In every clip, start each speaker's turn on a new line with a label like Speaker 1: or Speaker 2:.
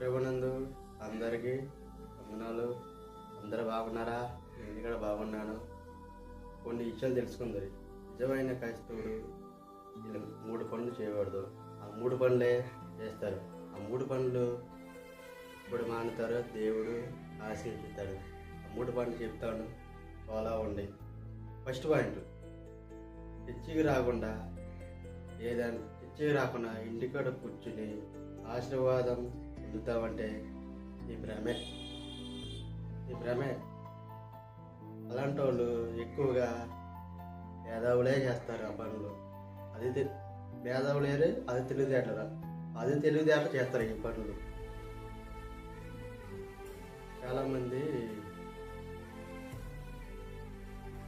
Speaker 1: ప్రభునందు అందరికీ వందనాలు. అందరు బాగున్నారా? నేను కూడా బాగున్నాను. కొన్ని విషయాలు తెలుసుకుంది. నిజమైన క్రైస్తవుడు మూడు పనులు చేయకూడదు. ఆ మూడు పనులే చేస్తారు. ఆ మూడు పనులు ఇప్పుడు మానుతారో దేవుడు ఆశీర్వదిస్తాడు. ఆ మూడు పనులు చెప్తాను. ఫాలో ఉండి ఫస్ట్ పాయింట్ పిచ్చికి రాకుండా ఏదైనా పిచ్చికి రాకుండా ఇంటికాడ కూర్చుని ఆశీర్వాదం పొందుతావంటే ఈ భ్రమే. ఈ భ్రమే. అలాంటి వాళ్ళు ఎక్కువగా పేదవులే చేస్తారు ఆ పనులు. అది పేదవులేరు అది తెలివితేటరా అది తెలివితేటలు చేస్తారు ఈ పనులు. చాలామంది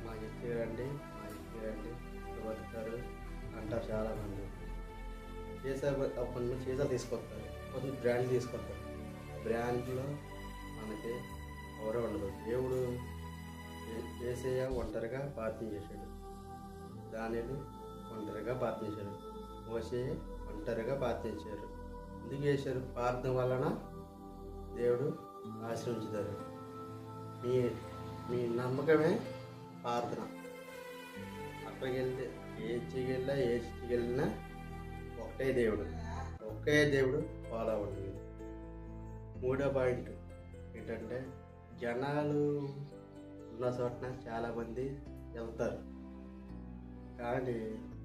Speaker 1: మా ఇంటికి రండి మా ఇంటికి రండి బతుకుతారు అంటారు చాలామంది. చేసే అప్పుడు చేసాలు తీసుకొస్తారు. కొంచెం బ్రాండ్ తీసుకొస్తారు. బ్రాండ్లో మనకి ఎవరో ఉండదు. దేవుడు చేసేయ ఒంటరిగా ప్రార్థన చేశాడు. దానిని ఒంటరిగా ప్రార్థన చేశాడు. మోసే ఒంటరిగా ప్రార్థించారు ఎందుకు చేశారు? ప్రార్థన వలన దేవుడు ఆశ్రయించుతారు మీ మీ నమ్మకమే ప్రార్థన. అక్కడికి వెళ్తే ఏ చర్చికి ఏ చర్చికి ఒకటే దేవుడు. ఒకే దేవుడు ఫాలో అవుతుంది మూడో పాయింట్ ఏంటంటే జనాలు ఉన్న చోటన చాలామంది వెళ్తారు. కానీ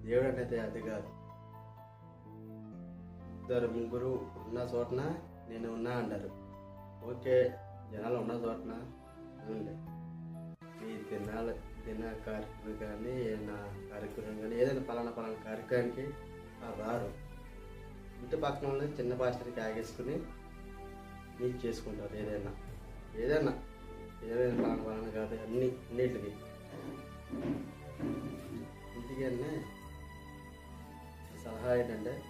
Speaker 1: దేవుడు అనేది అది కాదు. ఇద్దరు ముగ్గురు ఉన్న చోటన నేను ఉన్నా అంటారు. ఓకే జనాలు ఉన్న చోటన ఉండే. మీ తినాలి కార్యక్రమం కానీ ఏదైనా కార్యక్రమం కానీ ఏదైనా పలానా పలానా కార్యక్రమానికి రారు. ఇంటి పక్కన ఉన్న చిన్న పాస్టర్కి ఆగేసుకుని నీకు చేసుకుంటారు ఏదైనా. ఏదైనా. ఏదైనా పలానా పలానా కాదు అన్ని అన్నిటికి. అందుకనే సలహా ఏంటంటే